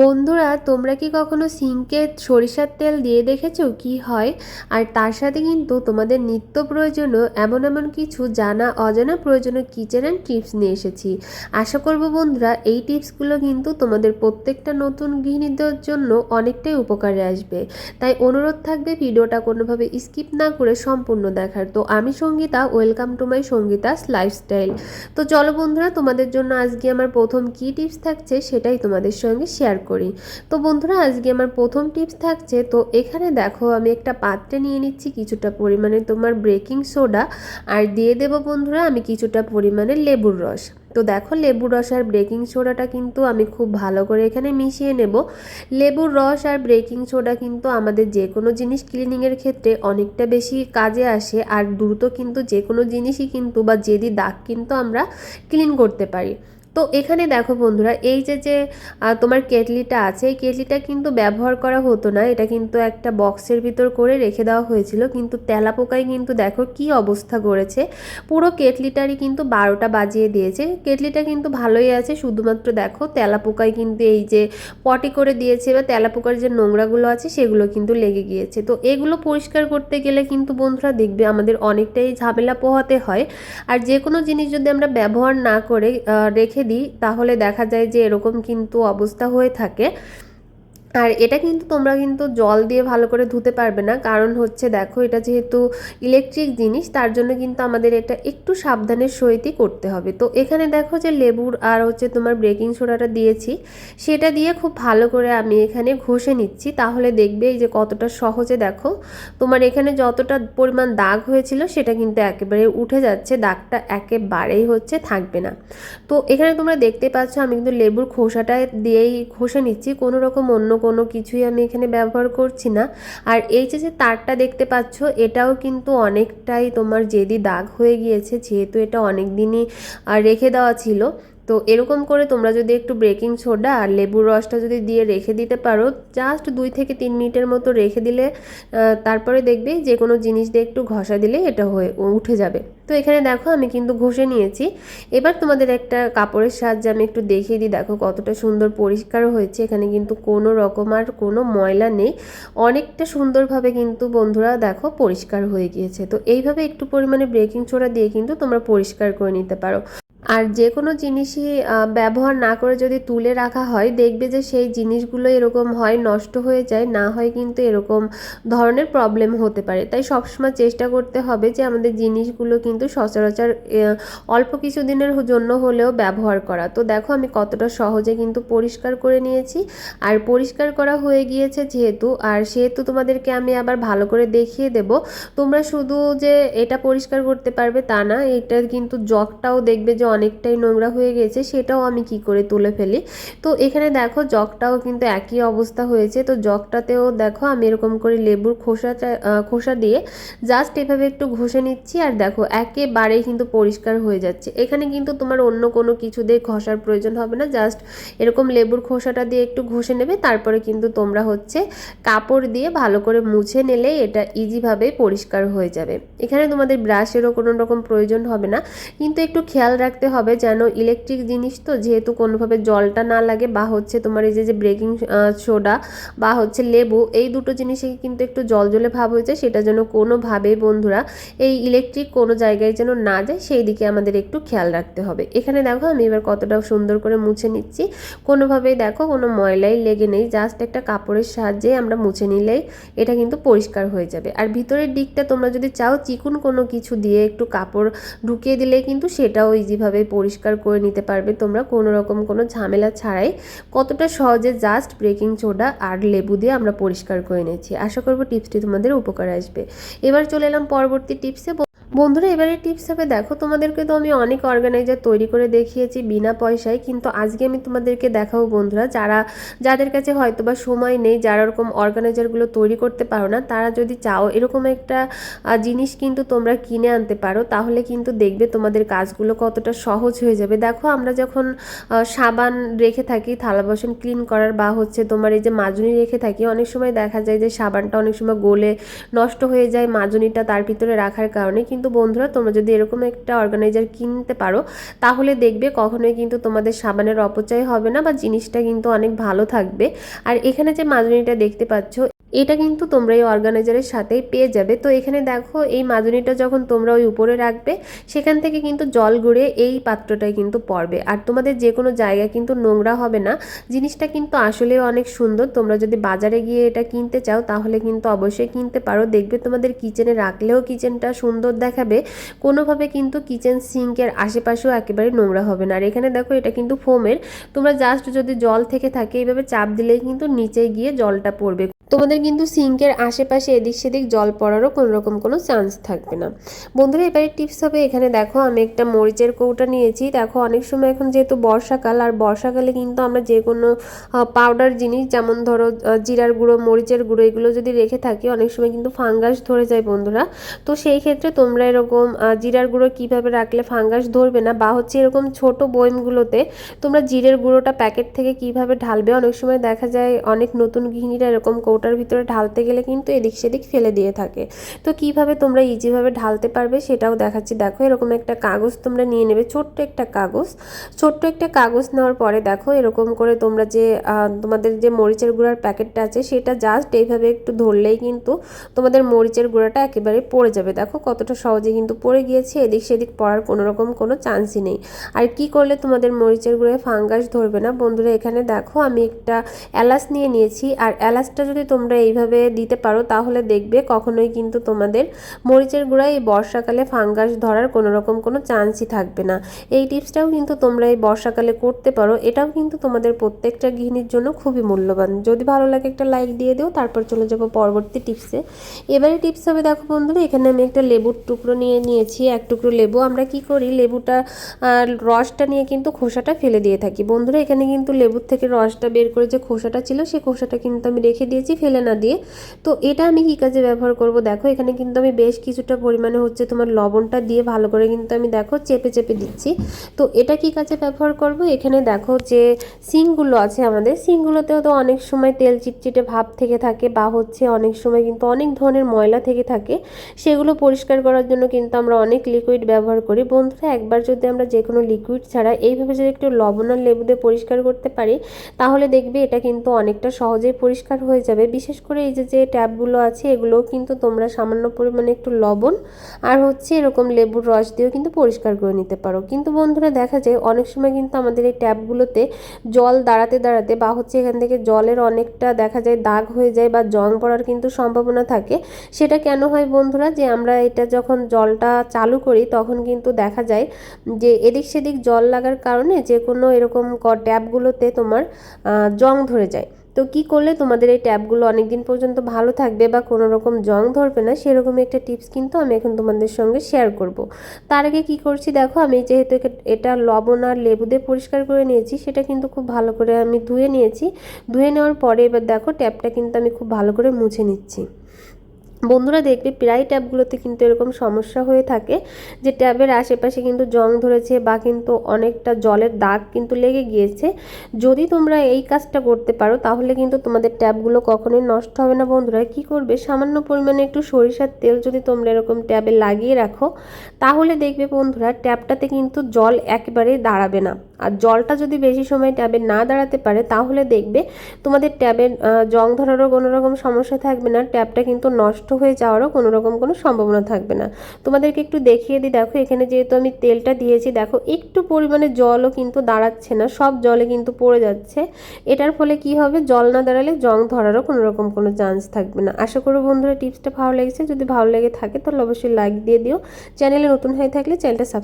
বন্ধুরা, তোমরা কি কখনো সিঙ্কে সরিষার তেল দিয়ে দেখেছ? কি হয়? আর তার সাথে কিন্তু তোমাদের নিত্য প্রয়োজনীয় এমন এমন কিছু জানা, অজানা প্রয়োজনীয় কিচেন অ্যান্ড টিপস নিয়ে এসেছি। আশা করব বন্ধুরা, এই টিপসগুলো কিন্তু তোমাদের প্রত্যেকটা নতুন গৃহিণীদের জন্য অনেকটাই উপকারে আসবে। তাই অনুরোধ থাকবে ভিডিওটা কোনোভাবে স্কিপ না করে সম্পূর্ণ দেখার। তো আমি Sangeeta, welcome to my Sangeeta's lifestyle. তো চলো বন্ধুরা, তোমাদের জন্য আজকে আমার প্রথম কী টিপস থাকছে সেটাই তোমাদের সঙ্গে শেয়ার করি। তো বন্ধুরা, আজকে আমার প্রথম টিপস থাকছে, তো এখানে দেখো আমি একটা পাত্রে নিয়ে নিচ্ছি কিছুটা পরিমাণে তোমার বেকিং সোডা আর দিয়ে দেবো বন্ধুরা আমি কিছুটা পরিমাণে লেবুর রস। তো দেখো লেবুর রস আর বেকিং সোডাটা কিন্তু আমি খুব ভালো করে এখানে মিশিয়ে নেব। লেবুর রস আর বেকিং সোডা কিন্তু আমাদের যে কোনো জিনিস ক্লিনিংয়ের ক্ষেত্রে অনেকটা বেশি কাজে আসে, আর দ্রুত কিন্তু যে কোনো জিনিসই কিন্তু বা যেদি দাগ কিন্তু আমরা ক্লিন করতে পারি। তো এখানে দেখো বন্ধুরা, এই যে যে তোমার কেটলিটা আছে, এই কেটলিটা কিন্তু ব্যবহার করা হতো না। এটা কিন্তু একটা বক্সের ভিতর করে রেখে দেওয়া হয়েছিল, কিন্তু তেলাপোকায় কিন্তু দেখো কি অবস্থা করেছে। পুরো কেটলিটারই কিন্তু বারোটা বাজিয়ে দিয়েছে। কেটলিটা কিন্তু ভালোই আছে, শুধুমাত্র দেখো তেলাপোকায় কিন্তু এই যে পটি করে দিয়েছে বা তেলাপোকার যে নোংরাগুলো আছে, সেগুলো কিন্তু লেগে গিয়েছে। তো এগুলো পরিষ্কার করতে গেলে কিন্তু বন্ধুরা দেখবে আমাদের অনেকটাই ঝামেলা পোহাতে হয়। আর যে কোনো জিনিস যদি আমরা ব্যবহার না করে রেখে দিই তাহলে দেখা যায় যে এরকম কিন্তু অবস্থা হয়ে থাকে। আর এটা কিন্তু তোমরা কিন্তু জল দিয়ে ভালো করে ধুতে পারবে না। কারণ হচ্ছে দেখো, এটা যেহেতু ইলেকট্রিক জিনিস, তার জন্য কিন্তু আমাদের এটা একটু সাবধানের সহিতই করতে হবে। তো এখানে দেখো যে লেবুর আর হচ্ছে তোমার বেকিং সোডাটা দিয়েছি। সেটা দিয়ে খুব ভালো করে আমি এখানে ঘষে নিচ্ছি। তাহলে দেখবে এই যে কতটা সহজে দেখো, তোমার এখানে যতটা পরিমাণ দাগ হয়েছিল, সেটা কিন্তু একেবারে উঠে যাচ্ছে। দাগটা একেবারেই হচ্ছে থাকবে না। তো এখানে তোমরা দেখতে পাচ্ছ, আমি কিন্তু লেবুর খোসাটা দিয়েই ঘষে নিচ্ছি। কোনো রকম অন্য কোনো কিছুই আমি এখানে ব্যবহার করছি না। আর এই যে তারটা দেখতে পাচ্ছ, এটাও কিন্তু অনেকটাই তোমার জেদি দাগ হয়ে গিয়েছে, যেহেতু এটা অনেক দিনই রেখে দেওয়া ছিল। তো এরকম করে তোমরা যদি একটু বেকিং সোডা আর লেবুর রসটা যদি দিয়ে রেখে দিতে পারো জাস্ট দুই থেকে তিন মিনিটের মতো রেখে দিলে তারপরে দেখবে যে কোনো জিনিস দিয়ে একটু ঘষা দিলে এটা হয়ে, উঠে যাবে। তো এখানে দেখো আমি কিন্তু ঘষে নিয়েছি। এবার তোমাদের একটা কাপড়ের সাহায্যে আমি একটু দেখিয়ে দিই। দেখো কতটা সুন্দর পরিষ্কার হয়েছে। এখানে কিন্তু কোনো রকম আর কোনো ময়লা নেই। অনেকটা সুন্দরভাবে কিন্তু বন্ধুরা দেখো পরিষ্কার হয়ে গিয়েছে। তো এইভাবে একটু পরিমাণে ব্রেকিং ছোড়া দিয়ে কিন্তু তোমরা পরিষ্কার করে নিতে পারো। আর যে কোনো জিনিসই ব্যবহার না করে যদি তুলে রাখা হয়, দেখবে যে সেই জিনিসগুলো এরকম হয়, নষ্ট হয়ে যায়, না হয় কিন্তু এরকম ধরনের প্রবলেম হতে পারে। তাই সবসময় চেষ্টা করতে হবে যে আমাদের জিনিসগুলো কিন্তু সচরাচর অল্প কিছু দিনের জন্য হলেও ব্যবহার করা। তো দেখো আমি কতটা সহজে কিন্তু পরিষ্কার করে নিয়েছি। আর পরিষ্কার করা হয়ে গিয়েছে যেহেতু, আর সেহেতু তোমাদেরকে আমি আবার ভালো করে দেখিয়ে দেব। তোমরা শুধু যে এটা পরিষ্কার করতে পারবে তা না এটা কিন্তু জগটাও দেখবে যে অনেকটাই নোংরা হয়ে গেছে, সেটাও আমি কি করে তুলে ফেলি? তো এখানে দেখো জগটাও কিন্তু একই অবস্থা হয়েছে, তো জগটাতেও দেখো আমি এরকম করে লেবুর খোসাটা খোসা দিয়ে জাস্ট এভাবে একটু ঘষে নিচ্ছি আর দেখো একেবারেই কিন্তু পরিষ্কার হয়ে যাচ্ছে। এখানে কিন্তু তোমার অন্য কোনো কিছু দিয়ে ঘষার প্রয়োজন হবে না জাস্ট এরকম লেবুর খোসাটা দিয়ে একটু ঘষে নেবে, তারপরে কিন্তু তোমরা হচ্ছে কাপড় দিয়ে ভালো করে মুছে নিলে এটা ইজিভাবে পরিষ্কার হয়ে যাবে। এখানে তোমাদের ব্রাশেরও কোনো রকম প্রয়োজন হবে না, কিন্তু একটু খেয়াল রাখতে রাখতে হবে যেন ইলেকট্রিক জিনিস তো, যেহেতু কোনোভাবে জলটা না লাগে বা হচ্ছে তোমার এই যে যে ব্রেকিং সোডা বা হচ্ছে লেবু, এই দুটো জিনিসে কিন্তু একটু জল জলে ভাব হয়েছে, সেটা যেন কোনোভাবেই বন্ধুরা এই ইলেকট্রিক কোনো জায়গায় যেন না যায়, সেই দিকে আমাদের একটু খেয়াল রাখতে হবে। এখানে দেখো, আমি এবার কতটা সুন্দর করে মুছে নিচ্ছি। কোনোভাবেই দেখো, কোনো ময়লাই লেগে নেই জাস্ট একটা কাপড়ের সাহায্যে আমরা মুছে নিলেই এটা কিন্তু পরিষ্কার হয়ে যাবে। আর ভিতরের দিকটা তোমরা যদি চাও, চিকুন কোনো কিছু দিয়ে একটু কাপড় ঢুকিয়ে দিলে কিন্তু সেটাও ইজিভাবে ভাবে পরিষ্কার করে নিতে পারবে। তোমরা কোনো রকম কোনো ঝামেলা ছাড়াই কতটা সহজে জাস্ট বেকিং সোডা আর লেবু দিয়ে আমরা পরিষ্কার করে নিয়েছি। আশা করব টিপসটি তোমাদের উপকার আসবে। এবার চলে এলাম পরবর্তী টিপসে। বন্ধুরা, এবারে টিপস হবে, দেখো তোমাদেরকে তো আমি অনেক অর্গানাইজার তৈরি করে দেখিয়েছি বিনা পয়সায়, কিন্তু আজকে আমি তোমাদেরকে দেখাবো বন্ধুরা, যারা, যাদের কাছে হয়তো বা সময় নেই, যারা ওরকম অর্গানাইজারগুলো তৈরি করতে পারো না, তারা যদি চাও এরকম একটা জিনিস কিন্তু তোমরা কিনে আনতে পারো, তাহলে কিন্তু দেখবে তোমাদের কাজগুলো কতটা সহজ হয়ে যাবে। দেখো আমরা যখন সাবান রেখে থাকি, থালা বাসন ক্লিন করার বা হচ্ছে তোমার এই যে মাজুনি রেখে থাকি, অনেক সময় দেখা যায় যে সাবানটা অনেক সময় গলে নষ্ট হয়ে যায়, মাজুনিটা তার ভিতরে রাখার কারণে কিন্তু বন্ধুরা, তোমরা যদি এরকম একটা অর্গানাইজার কিনতে পারো, তাহলে দেখবে কখনোই কিন্তু তোমাদের সাবানের অপচয় হবে না বা জিনিসটা কিন্তু অনেক ভালো থাকবে। আর এখানে যে মাজনিটা দেখতে পাচ্ছ এটা কিন্তু তোমরা এই অর্গানাইজারের সাথেই পেয়ে যাবে। তো এখানে দেখো, এই মাজনিটা যখন তোমরা ওই উপরে রাখবে, সেখান থেকে কিন্তু জল গড়িয়ে এই পাত্রটায় কিন্তু পড়বে। আর তোমাদের যে কোনো জায়গা কিন্তু নোংরা হবে না। জিনিসটা কিন্তু আসলে অনেক সুন্দর। তোমরা যদি বাজারে গিয়ে এটা কিনতে চাও, তাহলে কিন্তু অবশ্যই কিনতে পারো। দেখবে তোমাদের কিচেনে রাখলেও কিচেনটা সুন্দর দেখাবে। কোনোভাবে কিন্তু কিচেন সিঙ্কের আশেপাশেও একেবারে নোংরা হবে না। আর এখানে দেখো, এটা কিন্তু ফোমের। তোমরা জাস্ট যদি জল থেকে থাকে, এইভাবে চাপ দিলেই কিন্তু নিচে গিয়ে জলটা পড়বে। তোমাদের কিন্তু সিঙ্কের আশেপাশে এদিক সেদিক জল পড়ারও কোনো রকম কোনো চান্স থাকবে না। বন্ধুরা, এবারে টিপস হবে এখানে, দেখো আমি একটা মরিচের কৌটা নিয়েছি। দেখো অনেক সময় এখন যেহেতু বর্ষাকাল, আর বর্ষাকালে কিন্তু আমরা যে কোনো পাউডার জিনিস যেমন ধরো জিরার গুঁড়ো, মরিচের গুঁড়ো, এগুলো যদি রেখে থাকি, অনেক সময় কিন্তু ফাঙ্গাস ধরে যায় বন্ধুরা। তো সেই ক্ষেত্রে তোমরা এরকম জিরার গুঁড়ো কীভাবে রাখলে ফাঙ্গাস ধরবে না, বা হচ্ছে এরকম ছোট বয়মগুলোতে তোমরা জিরের গুঁড়োটা প্যাকেট থেকে কীভাবে ঢালবে? অনেক সময় দেখা যায় অনেক নতুন গৃহিণীরা এরকম কৌটার ভিতরে ঢালতে গেলে কিন্তু এদিক সেদিক ফেলে দিয়ে থাকে। তো কীভাবে তোমরা ইজিভাবে ঢালতে পারবে সেটাও দেখাচ্ছি। দেখো, এরকম একটা কাগজ তোমরা নিয়ে নেবে, ছোট্ট একটা কাগজ। ছোট্ট একটা কাগজ নেওয়ার পরে দেখো, এরকম করে তোমরা যে তোমাদের যে মরিচের গুঁড়ার প্যাকেটটা আছে, সেটা জাস্ট এইভাবে একটু ধরলেই কিন্তু তোমাদের মরিচের গুঁড়াটা একেবারে পড়ে যাবে। দেখো, কতটা সহজে কিন্তু পড়ে গিয়েছে, এদিক সেদিক পড়ার কোনো রকম কোনো চান্সই নেই। আর কি করলে তোমাদের মরিচের গুঁড়ায় ফাঙ্গাস ধরবে না? বন্ধুরা, এখানে দেখো, আমি একটা এলাচ নিয়ে নিয়েছি। আর এলাচটা যদি তোমরা এইভাবে দিতে পারো, তাহলে দেখবে কখনোই কিন্তু তোমাদের মরিচের গুঁড়ায় এই বর্ষাকালে ফাঙ্গাস ধরার কোনো রকম কোনো চান্সই থাকবে না। এই টিপসটাও কিন্তু তোমরা এই বর্ষাকালে করতে পারো, এটাও কিন্তু তোমাদের প্রত্যেকটা গৃহিণীর জন্য খুবই মূল্যবান। যদি ভালো লাগে একটা লাইক দিয়ে দিও, তারপর চলে যাব পরবর্তী টিপসে। এবারে টিপস হবে, দেখো বন্ধুরা, এখানে আমি একটা লেবুর টুকরো নিয়ে নিয়েছি, এক টুকরো লেবু। আমরা কি করি, লেবুটা রসটা নিয়ে কিন্তু খোসাটা ফেলে দিয়ে থাকি। বন্ধুরা, এখানে কিন্তু লেবুর থেকে রসটা বের করে যে খোসাটা ছিল সেই খোসাটা কিন্তু আমি রেখে দিয়েছি। ফেলে না দিয়ে। তো এটা আমি কী কাজে ব্যবহার করব? দেখো, এখানে কিন্তু আমি বেশ কিছুটা পরিমাণে হচ্ছে তোমার লবণটা দিয়ে ভালো করে কিন্তু আমি দেখো চেপে চেপে দিচ্ছি। তো এটা কি কাজে ব্যবহার করব? এখানে দেখো যে সিংগুলো আছে আমাদের। সিংগুলোতেও তো অনেক সময় তেল চিটচিটে ভাব থেকে থাকে বা হচ্ছে অনেক সময় কিন্তু অনেক ধরনের ময়লা থেকে থাকে। সেগুলো পরিষ্কার করার জন্য কিন্তু আমরা অনেক লিকুইড ব্যবহার করি। বন্ধুরা, একবার যদি আমরা যে কোনো লিকুইড ছাড়া এইভাবে যদি একটু লবণ আর লেবু দিয়ে পরিষ্কার করতে পারি, তাহলে দেখবে এটা কিন্তু অনেকটা সহজেই পরিষ্কার হয়ে যাবে। বিশেষ করে এই যে যে ট্যাপগুলো আছে, এগুলোও কিন্তু তোমরা সামান্য পরিমাণে একটু লবণ আর হচ্ছে এরকম লেবুর রস দিয়েও কিন্তু পরিষ্কার করে নিতে পারো। কিন্তু বন্ধুরা, দেখা যায় অনেক সময় কিন্তু আমাদের এই ট্যাপগুলোতে জল দাঁড়াতে দাঁড়াতে বা হচ্ছে এখান থেকে জলের অনেকটা দেখা যায় দাগ হয়ে যায় বা জং পড়ার কিন্তু সম্ভাবনা থাকে। সেটা কেন হয় বন্ধুরা, যে আমরা এটা যখন জলটা চালু করি, তখন কিন্তু দেখা যায় যে এদিক সেদিক জল লাগার কারণে যে কোনো এরকম ট্যাপগুলোতে তোমার জং ধরে যায়। তো কি করলে তোমাদের এই ট্যাপগুলো অনেক দিন পর্যন্ত ভালো থাকবে বা কোনো রকম জং ধরবে না, সেরকমই একটা টিপস কিন্তু আমি এখন তোমাদের সঙ্গে শেয়ার করব। তার আগে কি করছি দেখো, আমি যেহেতু এটা লবণ আর লেবু দিয়ে পরিষ্কার করে নিয়েছি, সেটা কিন্তু খুব ভালো করে আমি ধুয়ে নিয়েছি। ধুয়ে নেওয়ার পরে এবার দেখো ট্যাপটা কিন্তু আমি খুব ভালো করে মুছে নিচ্ছি। বন্ধুরা দেখবে প্রায় ট্যাবগুলোতে কিন্তু এরকম সমস্যা হয়ে থাকে, যে ট্যাবের আশেপাশে কিন্তু জং ধরেছে বা কিন্তু অনেকটা জলের দাগ কিন্তু লেগে গিয়েছে। যদি তোমরা এই কাজটা করতে পারো, তাহলে কিন্তু তোমাদের ট্যাবগুলো কখনোই নষ্ট হবে না বন্ধুরা। কি করবে? সামান্য পরিমাণে একটু সরিষার তেল যদি তোমরা এরকম ট্যাবে লাগিয়ে রাখো, তাহলে দেখবে বন্ধুরা ট্যাবটাতে কিন্তু জল একেবারেই দাঁড়াবে না। আর জলটা যদি বেশি সময় ট্যাবে না দাঁড়াতে পারে, তাহলে দেখবে তোমাদের ট্যাবের জং ধরারও কোনো রকম সমস্যা থাকবে না, ট্যাবটা কিন্তু নষ্ট হয়ে যাওয়ারও কোনো রকম কোনো সম্ভাবনা থাকবে না। তোমাদেরকে একটু দেখিয়ে দিই, দেখো এখানে যেহেতু আমি তেলটা দিয়েছি, দেখো একটু পরিমাণে জলও কিন্তু দাঁড়াচ্ছে না, সব জলে কিন্তু পড়ে যাচ্ছে। এটার ফলে কি হবে? জল না দাঁড়ালে জং ধরারও কোনো রকম কোনো চান্স থাকবে না। আশা করো বন্ধুরা টিপসটা ভালো লেগেছে, যদি ভালো লেগে থাকে তাহলে অবশ্যই লাইক দিয়ে দিও। চ্যানেলে নতুন হয়ে থাকলে চ্যানেলটা সাবস্ক্রাইব